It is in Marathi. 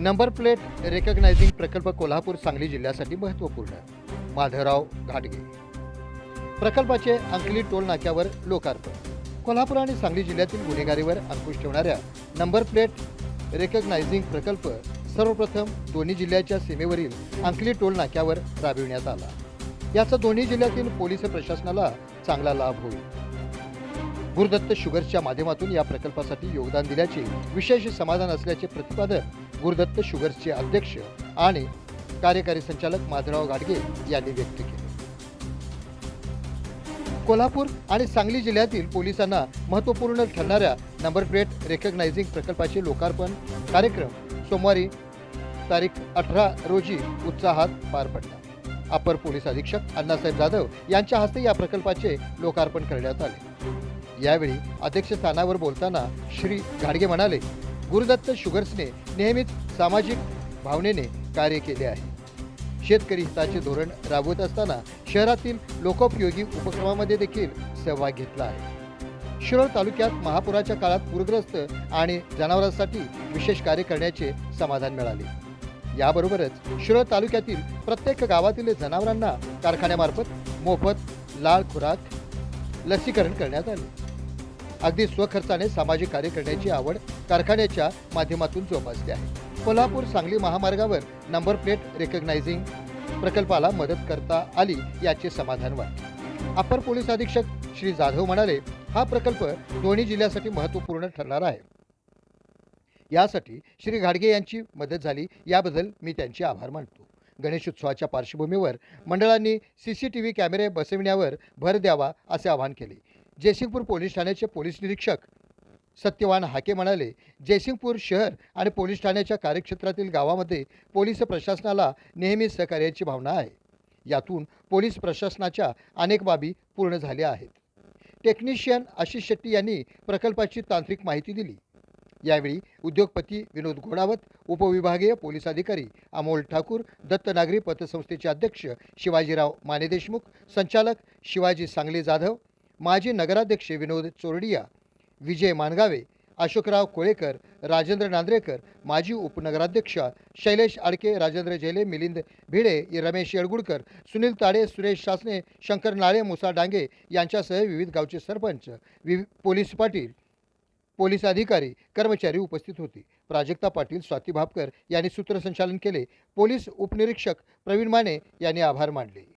नंबर प्लेट रेकग्नायझिंग प्रकल्प कोल्हापूर सांगली जिल्ह्यासाठी महत्त्वपूर्ण. माधवराव घाटगे. प्रकल्पाचे अंकली टोल नाक्यावर लोकार्पण. कोल्हापूर आणि सांगली जिल्ह्यातील गुन्हेगारीवर अंकुश ठेवणाऱ्या नंबर प्लेट रेकग्नायझिंग प्रकल्प सर्वप्रथम दोन्ही जिल्ह्याच्या सीमेवरील अंकली टोल नाक्यावर राबविण्यात आला. याचा दोन्ही जिल्ह्यातील पोलीस प्रशासनाला चांगला लाभ होईल. गुरुदत्त शुगर्सच्या माध्यमातून या प्रकल्पासाठी योगदान दिल्याचे विशेष समाधान असल्याचे प्रतिपादन गुरुदत्त शुगर्सचे अध्यक्ष आणि कार्यकारी संचालक माधवराव गाडगे यांनी व्यक्त केले. कोल्हापूर आणि सांगली जिल्ह्यातील पोलिसांना महत्त्वपूर्ण ठरणाऱ्या नंबर प्लेट रेकग्नायझिंग प्रकल्पाचे लोकार्पण कार्यक्रम सोमवारी तारीख अठरा रोजी उत्साहात पार पडला. अपर पोलीस अधीक्षक अण्णासाहेब जाधव यांच्या हस्ते या प्रकल्पाचे लोकार्पण करण्यात आले. यावेळी अध्यक्षस्थानावर बोलताना श्री घाडगे म्हणाले गुरुदत्त शुगर्सने नेहमीच सामाजिक भावनेने कार्य केले आहे. शेतकरी हिताचे धोरण राबवत असताना शहरातील लोकोपयोगी उपक्रमामध्ये देखील सहभाग घेतला आहे. शिरोळ तालुक्यात महापुराच्या काळात पूरग्रस्त आणि जनावरांसाठी विशेष कार्य करण्याचे समाधान मिळाले. याबरोबरच शिरोळ तालुक्यातील प्रत्येक गावातील जनावरांना कारखान्यामार्फत मोफत लाळ खुराक लसीकरण करण्यात आले. अगदी स्वखर्चाने सामाजिक कार्य करण्याची आवड कारखान्याच्या माध्यमातून जोपासल्या आहे. कोल्हापूर सांगली महामार्गावर नंबर प्लेट रेकग्नायझिंग प्रकल्पाला मदत करता आली याचे समाधान वाटते. अपर पोलीस अधीक्षक श्री जाधव म्हणाले हा प्रकल्प दोन्ही जिल्ह्यासाठी महत्त्वपूर्ण ठरणार आहे. यासाठी श्री घाडगे यांची मदत झाली याबद्दल मी त्यांचे आभार मानतो. गणेशोत्सवाच्या पार्श्वभूमीवर मंडळांनी सी सी टी व्ही कॅमेरे बसविण्यावर भर द्यावा असे आवाहन केले. जयसिंगपूर पोलीस ठाण्याचे पोलीस निरीक्षक सत्यवान हाके म्हणाले जयसिंगपूर शहर आणि पोलीस ठाण्याच्या कार्यक्षेत्रातील गावामध्ये पोलीस प्रशासनाला नेहमी सहकार्याची भावना आहे. यातून पोलीस प्रशासनाच्या अनेक बाबी पूर्ण झाल्या आहेत. टेक्निशियन आशिष शेट्टी यांनी प्रकल्पाची तांत्रिक माहिती दिली. यावेळी उद्योगपती विनोद घोडावत उपविभागीय पोलीस अधिकारी अमोल ठाकूर दत्तनागरी पतसंस्थेचे अध्यक्ष शिवाजीराव माने देशमुख संचालक शिवाजी सांगले जाधव माजी नगराध्यक्ष विनोद चोरडिया विजय मानगावे अशोकराव कोळेकर राजेंद्र नांद्रेकर माजी उपनगराध्यक्ष शैलेश आडके राजेंद्र जेले मिलिंद भिडे रमेश येळगुडकर सुनील ताडे सुरेश शासने शंकर नाळे मुसा डांगे यांच्यासह विविध गावचे सरपंच विवि पोलीस पाटील पोलीस अधिकारी कर्मचारी उपस्थित होते. प्राजक्ता पाटील स्वाती भापकर यांनी सूत्रसंचालन केले. पोलीस उपनिरीक्षक प्रवीण माने यांनी आभार मानले.